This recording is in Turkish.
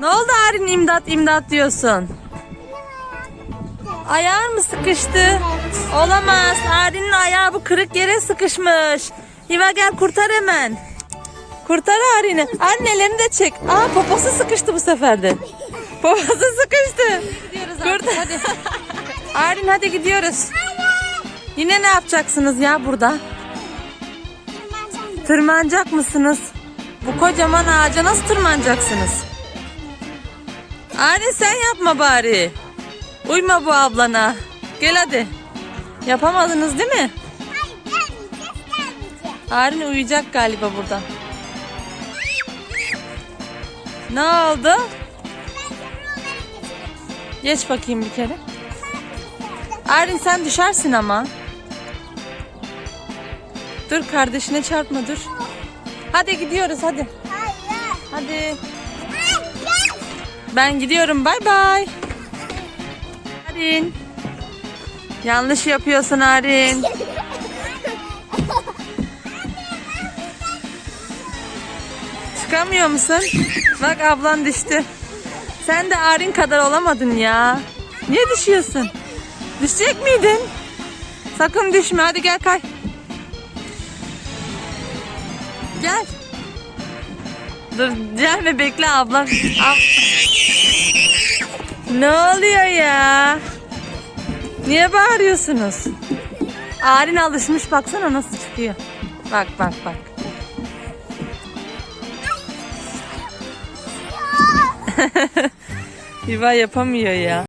Ne oldu Arin imdat imdat diyorsun? Ayağın mı sıkıştı? Olamaz. Arin'in ayağı bu kırık yere sıkışmış. Hiva gel kurtar hemen. Kurtar Arin'i. Annelerini de çek. Aa poposu sıkıştı bu sefer de. Poposu sıkıştı. Kurtar. Hadi. Arin hadi gidiyoruz. Yine ne yapacaksınız ya burada? Tırmanacak mısınız? Bu kocaman ağaca nasıl tırmanacaksınız? Arin sen yapma bari. Uyma bu ablana. Gel hadi. Yapamadınız değil mi? Hayır gelmeyeceğiz gelmeyeceğiz. Arin uyuyacak galiba burada. Ne oldu? Geç bakayım bir kere. Arin sen düşersin ama. Dur kardeşine çarpma dur. Hadi gidiyoruz hadi. Hayır. Hadi. Ben gidiyorum bay bay. Arin. Yanlış yapıyorsun Arin. Çıkamıyor musun? Bak ablan düştü. Sen de Arin kadar olamadın ya. Niye düşüyorsun? Düşecek miydin? Sakın düşme. Hadi gel kay. Gel. Dur gelme bekle ablam. Ab- ne oluyor ya? Niye bağırıyorsunuz? Arin alışmış baksana nasıl çıkıyor. Bak bak bak. Hiva yapamıyor ya.